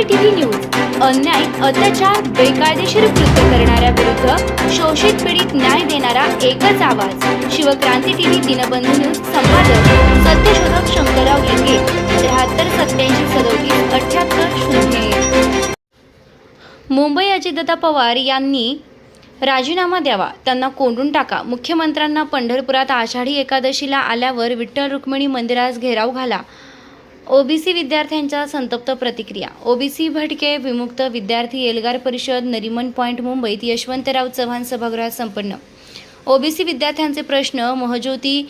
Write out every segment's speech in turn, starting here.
NCC TV news अन्याय अत्याचार बेकायदेशीर कृत्य करणाऱ्या विरुद्ध शोषित पीडित न्याय देणारा एकच आवाज. शिवक्रांती टीव्ही दिनबंधू न्यूज संपादक सत्यशोधक शंकरराव लिंगे त्र्याहत्तर सत्याऐंशी सदोतीस अठ्याहत्तर शून्य मुंबई अजितदादा पवार यांनी राजीनामा द्यावा. त्यांना कोंडून टाका. मुख्यमंत्र्यांना पंढरपुरात आषाढी एकादशीला आल्यावर विठ्ठल रुक्मिणी मंदिरास घेराव घाला. ओबीसी विद्यार्थ्यांच्या संतप्त प्रतिक्रिया. ओबीसी भटके विमुक्त विद्यार्थी एल्गार परिषद नरिमन पॉईंट मुंबईत यशवंतराव चव्हाण सभागृहात संपन्न. ओबीसी विद्यार्थ्यांचे प्रश्न महज्योती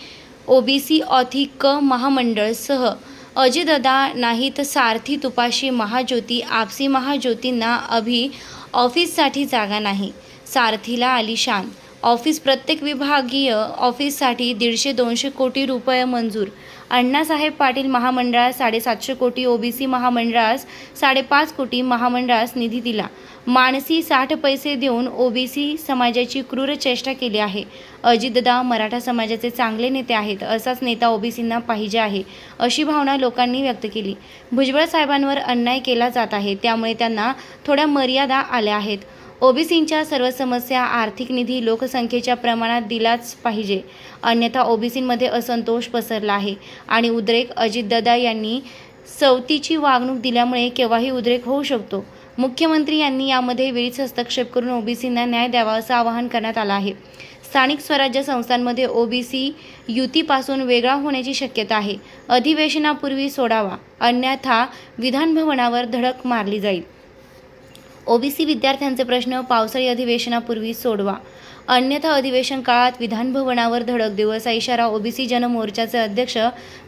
ओबीसी ऑथिक महामंडळसह अजितदादा नाहीत सारथी तुपाशी महाज्योती आपसी महाज्योतींना अभि ऑफिससाठी जागा नाही सारथीला आलिशान. ऑफिस प्रत्येक विभागीय ऑफिससाठी दीडशे दोनशे कोटी रुपये मंजूर. अण्णासाहेब पाटील महामंडळास साडेसातशे कोटी ओबीसी महामंडळास साडेपाच कोटी महामंडळास निधी दिला. मानसी साठ पैसे देऊन ओबीसी समाजाची क्रूर चेष्टा केली आहे. अजितदा मराठा समाजाचे चांगले नेते आहेत असाच नेता ओबीसींना पाहिजे आहे अशी भावना लोकांनी व्यक्त केली. भुजबळ साहेबांवर अन्याय केला जात आहे त्यामुळे त्यांना थोड्या मर्यादा आल्या आहेत. ओबीसींच्या सर्व समस्या आर्थिक निधी लोकसंख्येच्या प्रमाणात दिलाच पाहिजे. अन्यथा ओबीसींमध्ये असंतोष पसरला आहे. आणि उद्रेक अजितदादा यांनी सवतीची वागणूक दिल्यामुळे केव्हाही उद्रेक होऊ शकतो. मुख्यमंत्री यांनी यामध्ये वेळीच हस्तक्षेप करून ओबीसींना न्याय द्यावा असं आवाहन करण्यात आलं आहे. स्थानिक स्वराज्य संस्थांमध्ये ओबीसी युतीपासून वेगळा होण्याची शक्यता आहे. अधिवेशनापूर्वी सोडावा. अन्यथा विधानभवनावर धडक मारली जाईल. ओबीसी विद्यार्थ्यांचे प्रश्न पावसाळी अधिवेशनापूर्वी सोडवा. अन्यथा अधिवेशन काळात विधानभवनावर धडक देऊ असा इशारा ओबीसी जनमोर्चाचे अध्यक्ष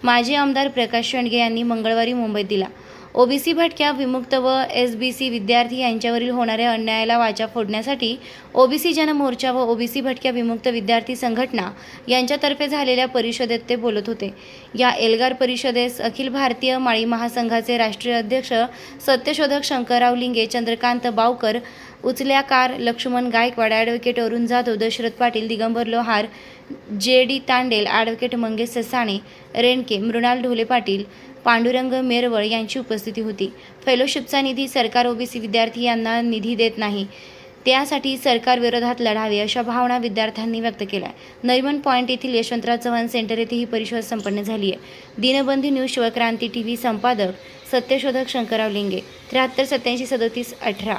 माजी आमदार प्रकाश शेंडगे यांनी मंगळवारी मुंबईत दिला. ओबीसी भटक्या विमुक्त व एस बी सी विद्यार्थी यांच्यावरील होणाऱ्या अन्यायाला वाचा फोडण्यासाठी ओबीसी जनमोर्चा व ओबीसी भटक्या विमुक्त विद्यार्थी संघटना यांच्यातर्फे झालेल्या परिषदेत ते बोलत होते. या एल्गार परिषदेस अखिल भारतीय माळी महासंघाचे राष्ट्रीय अध्यक्ष सत्यशोधक Shankarrao Linge Chandrakant Bavkar उचल्याकार Laxman Gaikwad advocate Arun Jadhav Dashrath Patil Digambar Lohar J D Tandel advocate Mangesh Sasane Renke Mrunal Dhole Patil Pandurang Merwal यांची उपस्थिती होती. फेलोशिपचा निधी सरकार ओबीसी विद्यार्थी यांना निधी देत नाही. त्यासाठी सरकारविरोधात लढावे अशा भावना विद्यार्थ्यांनी व्यक्त केल्या. नरिमन पॉईंट येथील यशवंतराव चव्हाण सेंटर येथे ही परिषद संपन्न झाली आहे. Dinbandhu news Shivkranti T V संपादक सत्यशोधक शंकरराव लिंगे त्र्याहत्तर सत्याऐंशी सदतीस अठरा.